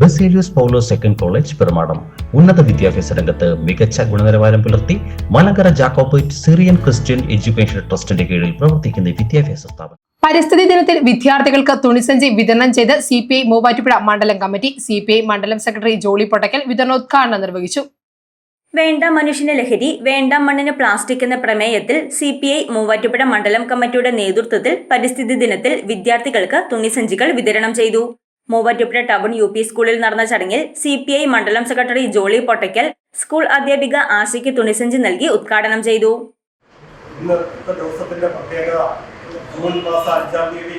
Baselios Paulo second college Perumadam ഉന്നത വിദ്യാഭ്യാസ രംഗത്ത് മികച്ച ഗുണനിലവാരം പുലർത്തി Malankara Jacobite Syrian Christian education ട്രസ്റ്റിന്റെ കീഴിൽ പ്രവർത്തിക്കുന്ന ഈ വിദ്യാഭ്യാസ സ്ഥാപനം. പരിസ്ഥിതി ദിനത്തിൽ വിദ്യാർത്ഥികൾക്ക് തുണിസഞ്ചി വിതരണം ചെയ്ത് സി പി ഐ മൂവാറ്റുപുഴ മണ്ഡലം കമ്മിറ്റി സി പി ഐ മണ്ഡലം സെക്രട്ടറി ജോളി പൊട്ടക്കൽ വിതരണോദ്ഘാടനം നിർവഹിച്ചു. വേണ്ട മനുഷ്യന് ലഹരി വേണ്ട മണ്ണിന് പ്ലാസ്റ്റിക് എന്ന പ്രമേയത്തിൽ സി പി ഐ മൂവാറ്റുപുഴ മണ്ഡലം കമ്മിറ്റിയുടെ നേതൃത്വത്തിൽ പരിസ്ഥിതി ദിനത്തിൽ വിദ്യാർത്ഥികൾക്ക് തുണിസഞ്ചികൾ വിതരണം ചെയ്തു. മൂവാറ്റുപുഴ ടൗൺ യു പി സ്കൂളിൽ നടന്ന ചടങ്ങിൽ സി പി ഐ മണ്ഡലം സെക്രട്ടറി ജോളി പൊട്ടയ്ക്കൽ സ്കൂൾ അധ്യാപിക ആശയ്ക്ക് തുണിസഞ്ചി നൽകി ഉദ്ഘാടനം ചെയ്തു. ഇന്നത്തെ ദിവസത്തിന്റെ പ്രത്യേകത ജൂൺ മാസം അഞ്ചാം തീയതി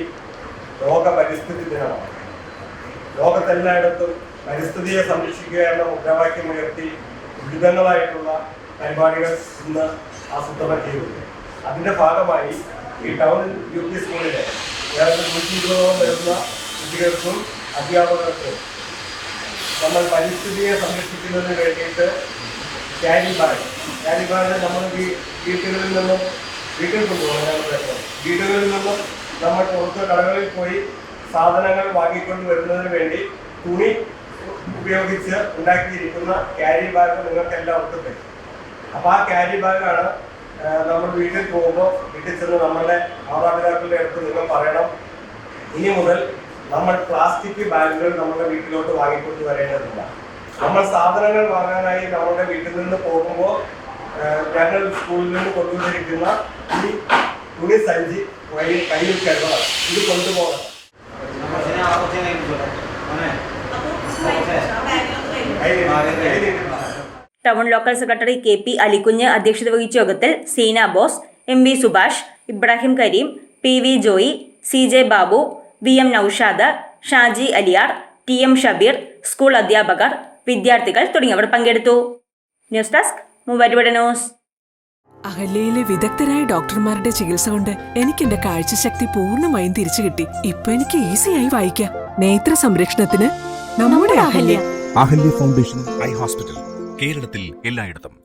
ലോക പരിസ്ഥിതി ദിനമാണ് പരിസ്ഥിതിയെ സംരക്ഷിക്കുക എന്ന മുദ്രാവാക്യം ഉയർത്തി വിവിധങ്ങളായിട്ടുള്ള പരിപാടികൾ ഇന്ന് ആസൂത്രണം ചെയ്തിട്ടുണ്ട് അതിന്റെ ഭാഗമായി ഈ ടൗൺ യു പി സ്കൂളിലെ ഏതാണ്ട് നൂറ്റി ഇരുപതോളം വരുന്ന കുട്ടികൾക്കും അധ്യാപകർക്കും നമ്മൾ പരിസ്ഥിതിയെ സംരക്ഷിക്കുന്നതിന് വേണ്ടിയിട്ട് ക്യാരി ബാഗ്. ക്യാരി ബാഗ് നമ്മൾ വീട്ടുകളിൽ നിന്നും വീട്ടിൽ കൊണ്ടുപോകാൻ വീടുകളിൽ നിന്നും നമ്മൾ പുറത്ത് കടകളിൽ പോയി സാധനങ്ങൾ വാങ്ങിക്കൊണ്ട് വരുന്നതിന് വേണ്ടി തുണി ഉപയോഗിച്ച് ഉണ്ടാക്കിയിരിക്കുന്ന ക്യാരി ബാഗ് നിങ്ങൾക്ക് എല്ലാവർക്കും തരും അപ്പോൾ ആ ക്യാരി ബാഗാണ് നമ്മൾ വീട്ടിൽ പോകുമ്പോൾ വീട്ടിൽ ചെന്ന് നമ്മളുടെ മാതാപിതാക്കളുടെ അടുത്ത് നിങ്ങൾ പറയണം. ഇനി മുതൽ നമ്മൾ പ്ലാസ്റ്റിക് ബാഗുകൾ നമ്മുടെ വീട്ടിലോട്ട് വാങ്ങിക്കൊണ്ട് വരേണ്ടതില്ല. നമ്മൾ സാധനങ്ങൾ വാങ്ങാനായി നമ്മുടെ വീട്ടിൽ നിന്ന് പോകുമ്പോൾ ഞങ്ങൾ സ്കൂളിൽ നിന്ന് കൊണ്ടുവന്നിരിക്കുന്ന ഈ തുണി സഞ്ചി വഴി കയ്യിൽ കരുതണം. ഇത് കൊണ്ടുപോകണം. Town local secretary K P Alikunju അധ്യക്ഷത വഹിച്ച യോഗത്തിൽ Seena Bose M V Subhash Ibrahim Karim P V Joy C J Babu V M Noushad Shaji Aliyar T M Shabeer school അധ്യാപകർ വിദ്യാർത്ഥികൾ തുടങ്ങിയവർ പങ്കെടുത്തു. News desk Muvattupuzha news. അഹല്യയിലെ വിദഗ്ധരായ ഡോക്ടർമാരുടെ ചികിത്സ കൊണ്ട് എനിക്ക് എന്റെ കാഴ്ചശക്തി പൂർണമായും തിരിച്ചു കിട്ടി. ഇപ്പൊ എനിക്ക് ഈസിയായി വായിക്കാം. നേത്ര സംരക്ഷണത്തിന് നമ്മുടെ Ahalya. Ahalya foundation eye hospital. കേരളത്തിൽ എല്ലായിടത്തും.